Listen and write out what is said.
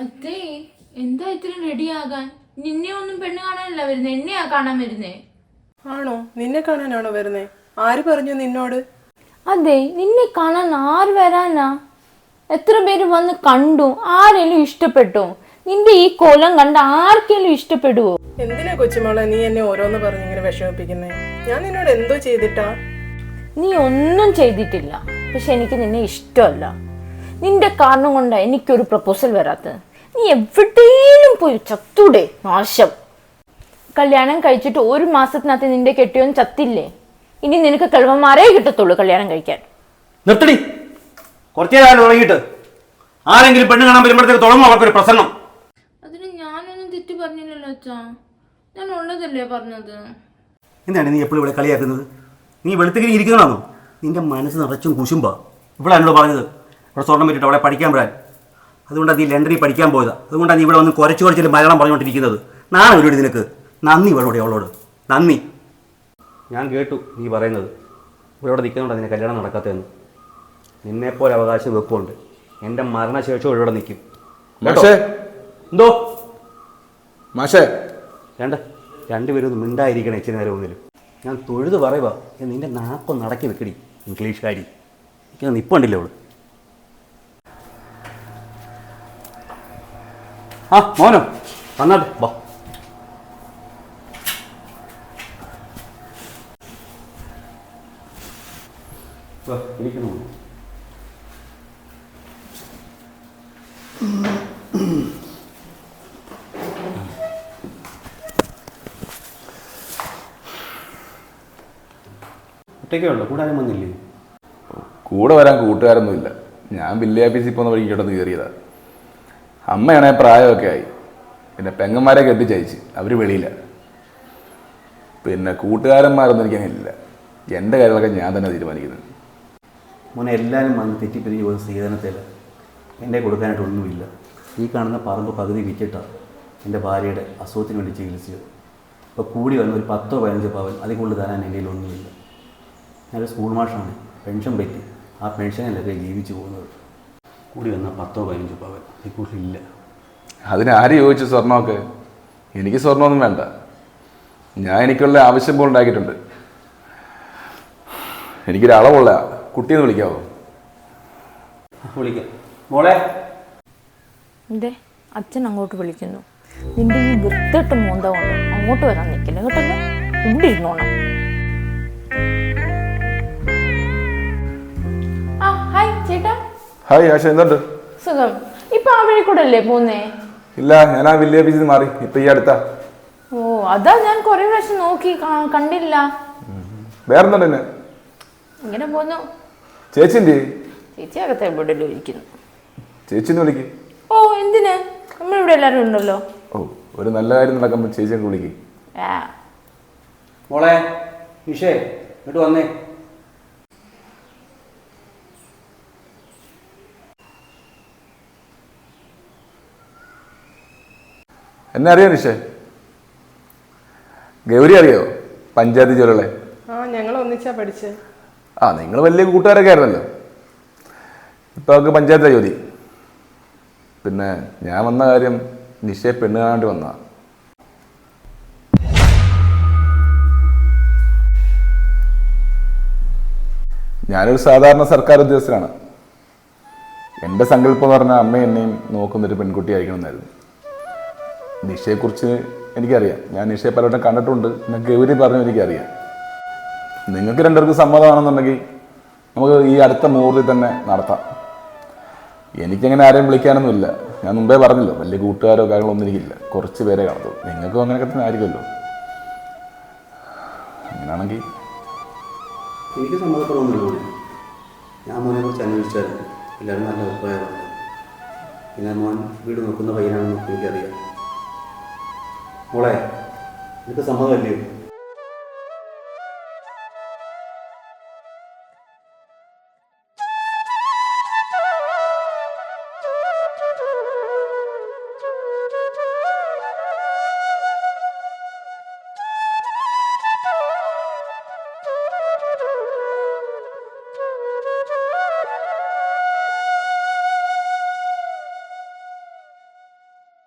അതെ എന്താ ഇത്രയും റെഡി ആകാൻ? നിന്നെ ഒന്നും പെണ്ണ് കാണാനല്ല വരുന്നത് എന്നെയാ കാണാൻ വരുന്നേ? ആണോ? നിന്നെ കാണാനാണോ വരുന്നേ? ആര് പറഞ്ഞു നിന്നോട്? അതെ നിന്നെ കാണാൻ ആര് വരാനാ? എത്ര പേര് വന്ന് കണ്ടു ആരെങ്കിലും ഇഷ്ടപ്പെട്ടു? നിന്റെ ഈ കോലം കണ്ട ആർക്കെങ്കിലും ഇഷ്ടപ്പെടുവോ? എന്തിനാ കൊച്ചുമോളെ നീ എന്നെ ഓരോന്ന് പറഞ്ഞു ഇങ്ങനെ വിഷമിപ്പിക്കുന്നേ? ഞാൻ നിന്നോട് എന്തോ ചെയ്തിട്ടാ? നീ ഒന്നും ചെയ്തിട്ടില്ല പക്ഷെ എനിക്ക് നിന്നെ ഇഷ്ടമല്ല. നിന്റെ കാരണം കൊണ്ടാണ് എനിക്കൊരു പ്രപ്പോസൽ വരാത്തത്. നീ എവിടെയും പോയി ചത്തൂടെ നാശം. കല്യാണം കഴിച്ചിട്ട് ഒരു മാസത്തിനകത്ത് നിന്റെ കെട്ടിയോൻ ചത്തില്ലേ? ഇനി നിനക്ക് കിഴവന്മാരേ കിട്ടത്തുള്ളൂ കല്യാണം കഴിക്കാൻ. നിർത്തടി. കുറച്ചേ തുടങ്ങിയിട്ട് ആരെങ്കിലും പെണ്ണ് കാണാൻ വരുമ്പോഴത്തേക്ക് തുടങ്ങും അവർക്കൊരു പ്രസംഗം അതിന് ഞാനൊന്നും തെറ്റ് പറഞ്ഞില്ലല്ലോ അച്ഛാ. ഞാൻ ഉള്ളതല്ലേ പറഞ്ഞത്. എന്താണ് നീ എപ്പോഴും ഇവിടെ കളിയാക്കുന്നത്? നീ വെളുത്തിങ്ങനെ ഇരിക്കുന്നതാണോ? നിന്റെ മനസ്സ് നിറച്ചും കുശുമ്പാ. ഇവിടെ എന്നോട് പറഞ്ഞത്. ഇവിടെ സ്വർണം പറ്റിയിട്ട് അവിടെ പഠിക്കാൻ വരാൻ. അതുകൊണ്ടാണ് നീ ലണ്ടനിൽ പഠിക്കാൻ പോയത്. അതുകൊണ്ടാണ് നീ ഇവിടെ വന്ന് കുറച്ച് കുറച്ചിട്ട് മലയാളം പറഞ്ഞുകൊണ്ടിരിക്കുന്നത്. നാളെ ഒരു നിനക്ക്. നന്ദി ഇവളോട് അവളോട്. നന്ദി. ഞാൻ കേട്ടു നീ പറയുന്നത്. ഇവിടെ നിൽക്കുന്നുണ്ട്? നിന്നെ കല്യാണം നടക്കാത്തതെന്ന്. നിന്നെപ്പോലെ അവകാശം വെപ്പുണ്ട്. എന്റെ മരണശേഷം ഇവിടെ നിൽക്കും? മാഷേ. എന്തോ? മാഷേ. രണ്ട് രണ്ടുപേരും ഒന്ന് മിണ്ടായിരിക്കണം ഇച്ചിരി നേരം ഒന്നിലും. ഞാൻ തൊഴുത് പറയുക നിന്റെ നാക്കൊന്ന് നടക്കി വെക്കടി ഇംഗ്ലീഷുകാരി. നിൽപ്പുണ്ടല്ലോ നിപ്പുണ്ടില്ലേ അവൾ ആ മോനോ വന്നാട്ടെ. ഉള്ളൂ? കൂടെ ആരും വന്നില്ലേ? കൂടെ വരാൻ കൂട്ടുകാരൊന്നുമില്ല. ഞാൻ വില്ലേജ് ഓഫീസിൽ പോകുന്ന വഴി ഇങ്ങോട്ടൊന്ന് കയറിയതാ. അമ്മയാണെങ്കിൽ പ്രായമൊക്കെ ആയി. പിന്നെ പെങ്ങന്മാരെ കെട്ടിച്ചയച്ച് അവർ വെളിയില്ല പിന്നെ കൂട്ടുകാരന്മാരൊന്നും എനിക്കങ്ങനില്ല എന്റെ കാര്യങ്ങളൊക്കെ ഞാൻ തന്നെ തീരുമാനിക്കുന്നത്. മോനെ എല്ലാവരും വന്ന് തെറ്റിപ്പിരിഞ്ഞ് പോകുന്ന സ്ത്രീധനത്തിൽ എന്റെ കൊടുക്കാനായിട്ട് ഒന്നുമില്ല. ഈ കാണുന്ന പറമ്പ് പകുതി വിറ്റിട്ടാണ് എന്റെ ഭാര്യയുടെ അസുഖത്തിന് വേണ്ടി ചികിത്സിച്ചത്. ഇപ്പോൾ കൂടി വന്ന ഒരു പത്തോ പതിനഞ്ചോ പവൻ അതിൽ കൂടുതൽ തരാൻ എന്റെ കയ്യിൽ ഒന്നുമില്ല. ഞാനൊരു സ്കൂൾ മാഷാണ്. പെൻഷൻ പറ്റി. ആ പെൻഷനിലൊക്കെ ജീവിച്ചു പോകുന്നത്. കൂടി വന്ന പത്തോ പതിനഞ്ചോ പവൻ. അതിൽ കൂടുതലില്ല അതിന് ആര് ചോദിച്ചു സ്വർണമൊക്കെ എനിക്ക് സ്വർണമൊന്നും വേണ്ട. ഞാൻ എനിക്കുള്ള ആവശ്യം പോലെ ഉണ്ടാക്കിയിട്ടുണ്ട്. എനിക്കൊരു അളവുള്ള കുട്ടിയെന്ന് വിളിക്കാവോ? വിളിക്കാം. മോളെ? എന്തേ? അച്ഛൻ അങ്ങോട്ട് വിളിക്കുന്നു. നിന്റെ ഈ വൃത്തിട്ട് മൂന്ത കൊണ്ട് അങ്ങോട്ട് വരാൻ നിൽക്കില്ല കേട്ടല്ലോ? ഇവിടെ ഇരുന്നോണം. ഹായ് ആശ എന്തുണ്ട് സുഖം. ഇപ്പൊ ആ വഴി കൂടെ അല്ലേ പോന്നേ ഇല്ല ഞാൻ ആ വില്ലേജിൽ മാറി. ഇപ്പൊ ഈ അടുത്താ. ഓ അതാ ഞാൻ കൊറേ പ്രാവശ്യം നോക്കി കാ- കണ്ടില്ല. വേറെന്തുണ്ട് എന്നെ ഇങ്ങനെ പോന്നു ചേച്ചിന്റെ ചേച്ചി അകത്ത് എവിടെയല്ലോ ഇരിക്കുന്നു. ചേച്ചിന്ന് വിളിക്ക്. ഓ എന്തിന്? നമ്മളിവിടെ എല്ലാരും ഉണ്ടല്ലോ. ഓ ഒരു നല്ല കാര്യം നടക്കുമ്പോൾ ചേച്ചിയെ വിളിക്ക്. ആ. മോളെ നിഷേ ഇങ്ങോട്ട് വന്നേ. എന്നെ അറിയോ നിഷേ? ഗൗരി അറിയോ? പഞ്ചായത്ത് ജോലികളെ? ആ ഞങ്ങൾ ഒന്നിച്ചാ പഠിച്ചേ. ആ നിങ്ങൾ വലിയ കൂട്ടുകാരൊക്കെ ആയിരുന്നല്ലോ. ഇപ്പൊ അവർക്ക് പഞ്ചായത്തിലെ ജോലി. പിന്നെ ഞാൻ വന്ന കാര്യം നിഷയെ പെണ്ണ് കാണാണ്ട് വന്ന. ഞാനൊരു സാധാരണ സർക്കാർ ഉദ്യോഗസ്ഥനാണ്. എന്റെ സങ്കല്പം എന്ന് പറഞ്ഞാൽ അമ്മ എന്നെയും നോക്കുന്നൊരു പെൺകുട്ടി ആയിരിക്കണം എന്നായിരുന്നു നിഷയെക്കുറിച്ച് എനിക്കറിയാം. ഞാൻ നിഷയെ പലവട്ടം കണ്ടിട്ടുണ്ട്. പിന്നെ ഗൗരി പറഞ്ഞു എനിക്കറിയാം. നിങ്ങൾക്ക് രണ്ടുപേർക്ക് സമ്മതമാണെന്നുണ്ടെങ്കിൽ നമുക്ക് ഈ അടുത്ത മുഹൂർത്തത്തിൽ തന്നെ നടത്താം. എനിക്കങ്ങനെ ആരെയും വിളിക്കാനൊന്നുമില്ല. ഞാൻ മുമ്പേ പറഞ്ഞല്ലോ വലിയ കൂട്ടുകാരോ കാര്യങ്ങളോ ഒന്നും എനിക്കില്ല. കുറച്ച് പേരെ കാണത്തു നിങ്ങൾക്കും അങ്ങനെയൊക്കെ തന്നെ ആയിരിക്കുമല്ലോ. അങ്ങനെയാണെങ്കിൽ എനിക്ക് സമ്മതപ്പെടുന്നില്ല ഞാൻ മോനെ കുറിച്ച് അന്വേഷിച്ചായിരുന്നു. എല്ലാവരും നല്ല അഭിപ്രായമാണ്. പിന്നെ മോൻ വീട് നോക്കുന്ന പയ്യനാണെന്ന് എനിക്കറിയാം. മോളെ നിനക്ക് സമ്മതമല്ലേ?